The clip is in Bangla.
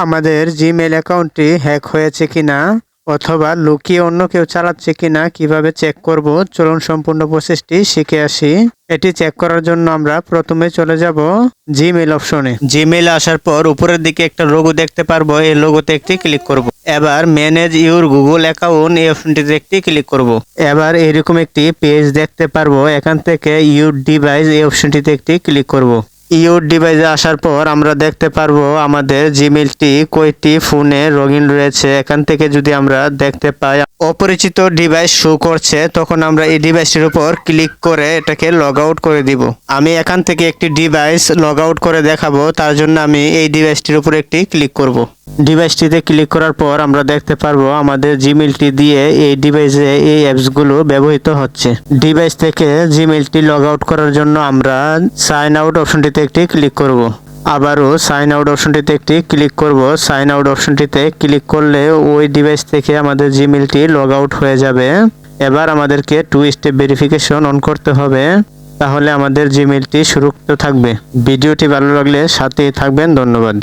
আমাদের জিমেল অ্যাকাউন্টটি হ্যাক হয়েছে কিনা অথবা লুকিয়ে অন্য কেউ চালাচ্ছে কিনা কীভাবে চেক করব? চলুন সম্পূর্ণ প্রসেসটি শিখে আসি। এটি চেক করার জন্য আমরা প্রথমে চলে যাব জিমেল অপশনে জিমেল আসার পর উপরের দিকে একটা লোগো দেখতে পারব। এই লোগোতে একটি ক্লিক করব। এবার ম্যানেজ ইউর গুগল অ্যাকাউন্ট এই অপশনটিতে একটি ক্লিক করব। এবার এরকম একটি পেজ দেখতে পারব। এখান থেকে ইউর ডিভাইস এই অপশনটিতে একটি ক্লিক করব। ইউর ডিভাইসে আসার পর আমরা দেখতে পারব আমাদের জিমেলটি কয়টি ফোনে রঙিন রয়েছে। এখান থেকে যদি আমরা দেখতে পাই, অপরিচিত ডিভাইস শো করছে, তখন আমরা এই ডিভাইসটির উপর ক্লিক করে এটাকে লগ আউট করে দিব। আমি এখান থেকে একটি ডিভাইস লগ আউট করে দেখাবো, তার জন্য আমি এই ডিভাইসটির উপর একটি ক্লিক করব। ডিভাইসটিতে ক্লিক করার পর আমরা দেখতে পারব আমাদের জিমেলটি দিয়ে এই ডিভাইসে এই অ্যাপসগুলো ব্যবহৃত হচ্ছে। ডিভাইস থেকে জিমেলটি লগ আউট করার জন্য আমরা সাইন আউট অপশনটিতে একটি ক্লিক করব। আবারও সাইন আউট অপশনটিতে একটি ক্লিক করব। সাইন আউট অপশনটিতে ক্লিক করলে ওই ডিভাইস থেকে আমাদের জিমেলটি লগ আউট হয়ে যাবে। এবার আমাদেরকে টু স্টেপ ভেরিফিকেশন অন করতে হবে। তাহলে আমাদের জিমেলটি সুরক্ষিত থাকবে। ভিডিওটি ভালো লাগলে সাথেই থাকবেন। ধন্যবাদ।